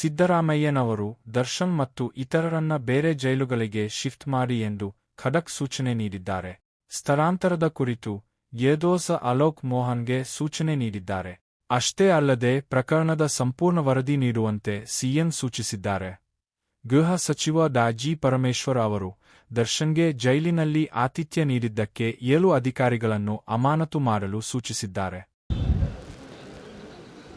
ಸಿದ್ದರಾಮಯ್ಯನವರು ದರ್ಶನ್ ಮತ್ತು ಇತರರನ್ನ ಬೇರೆ ಜೈಲುಗಳಿಗೆ ಶಿಫ್ಟ್ ಮಾಡಿ ಎಂದು ಖಡಕ್ ಸೂಚನೆ ನೀಡಿದ್ದಾರೆ. ಸ್ಥಳಾಂತರದ ಕುರಿತು ಯೇದೋಸ ಅಲೋಕ್ ಮೋಹನ್ಗೆ ಸೂಚನೆ ನೀಡಿದ್ದಾರೆ. ಅಷ್ಟೇ ಅಲ್ಲದೆ ಪ್ರಕರಣದ ಸಂಪೂರ್ಣ ವರದಿ ನೀಡುವಂತೆ ಸಿಎಂ ಸೂಚಿಸಿದ್ದಾರೆ. ಗೃಹ ಸಚಿವ ಡಾ ಜಿ ಪರಮೇಶ್ವರ್ ಅವರು ದರ್ಶನ್ಗೆ ಜೈಲಿನಲ್ಲಿ ಆತಿಥ್ಯ ನೀಡಿದ್ದಕ್ಕೆ ಏಳು ಅಧಿಕಾರಿಗಳನ್ನು ಅಮಾನತು ಮಾಡಲು ಸೂಚಿಸಿದ್ದಾರೆ.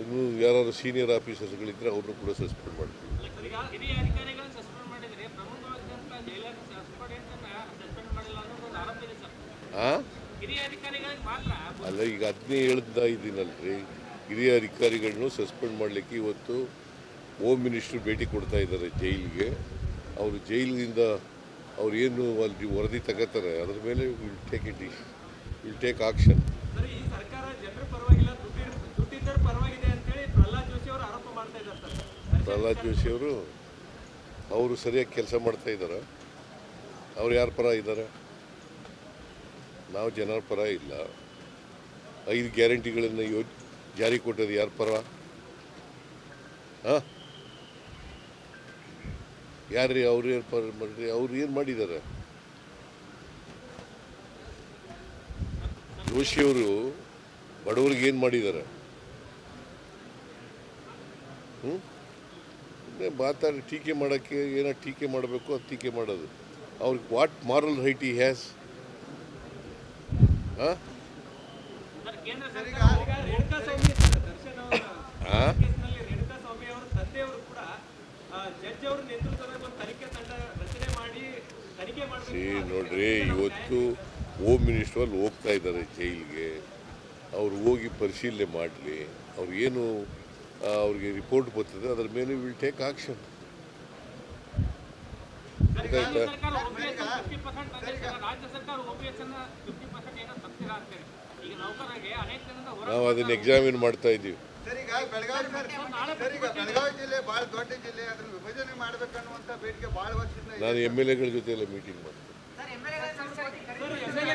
ಇನ್ನು ಯಾರಾದ್ರು ಸೀನಿಯರ್ ಆಫೀಸರ್ಸ್ಗಳಿದ್ದರೆ ಅವ್ರನ್ನೂ ಕೂಡ ಸಸ್ಪೆಂಡ್ ಮಾಡ್ತೀವಿ. ಅಲ್ಲ ಈಗ ಅದನ್ನೇ ಹೇಳ್ತಾ ಇದ್ದೀನಲ್ರಿ. ಹಿರಿಯ ಅಧಿಕಾರಿಗಳನ್ನು ಸಸ್ಪೆಂಡ್ ಮಾಡಲಿಕ್ಕೆ ಇವತ್ತು ಹೋಮ್ ಮಿನಿಸ್ಟ್ರು ಭೇಟಿ ಕೊಡ್ತಾ ಇದ್ದಾರೆ ಜೈಲಿಗೆ. ಅವರು ಜೈಲಿನಿಂದ ಅವ್ರು ಏನು ಅಲ್ಲಿ ವರದಿ ತಗೋತಾರೆ ಅದ್ರ ಮೇಲೆ will take it will take action Prahlad Joshi ಅವರು ಅವರು ಸರಿಯಾಗಿ ಕೆಲಸ ಮಾಡ್ತಾ ಇದ್ದಾರೆ. ಅವ್ರು ಯಾರ ಪರ ಇದ್ದಾರೆ? ನಾವು ಜನರ ಪರ ಇಲ್ಲ. ಐದು ಗ್ಯಾರಂಟಿಗಳನ್ನು ಯೋ, ಜಾರಿ ಕೊಟ್ಟದ್ದು ಯಾರ ಪರ? ಹಾಂ? ಯಾರ್ರಿ ಅವ್ರು ಏನು ಪರ ಮಾಡ್ರಿ ಅವ್ರು ಏನು ಮಾಡಿದ್ದಾರೆ? ಜೋಶಿಯವರು ಬಡವ್ರಿಗೆ ಏನು ಮಾಡಿದ್ದಾರೆ? ಹ್ಞೂ ಸುಮ್ಮನೆ ಮಾತಾಡಿ ಟೀಕೆ ಮಾಡೋಕ್ಕೆ ಏನೋ ಟೀಕೆ ಮಾಡಬೇಕು ಅದು ಟೀಕೆ ಮಾಡೋದು. ಅವ್ರಿಗೆ what moral right he has ನೋಡ್ರಿ ಇವತ್ತು ಹೋಮ್ ಮಿನಿಸ್ಟರ್ ಅಲ್ಲಿ ಹೋಗ್ತಾ ಇದ್ದಾರೆ ಜೈಲಿಗೆ. ಅವ್ರು ಹೋಗಿ ಪರಿಶೀಲನೆ ಮಾಡಲಿ. ಅವ್ರು ಏನು ಅವ್ರಿಗೆ ರಿಪೋರ್ಟ್ ಬರ್ತದೆ. ಅದರ ಮೇಲೆ ವಿಲ್ ಟೇಕ್ ಆಕ್ಷನ್ ನಾವು ಅದನ್ನ ಎಕ್ಸಾಮಿನ್ ಮಾಡ್ತಾ ಇದೀವಿ ಸರ್ ಬೆಳಗಾವಿ ಸರ್ ಸರ್ ಈಗ ಜಿಲ್ಲೆ ಭಾಳ ದೊಡ್ಡ ಜಿಲ್ಲೆ ಅದನ್ನ ವಿಭಜನೆ ಮಾಡ್ಬೇಕನ್ನುವಂತ ಬೇಡಿಕೆ ಭಾಳ ವರ್ಷದಿಂದ ಇದೆ. ನಾನು ಎಂ ಎಲ್ ಎಗಳ ಜೊತೆ ಎಲ್ಲ ಮೀಟಿಂಗ್ ಮಾಡ್ತೀನಿ.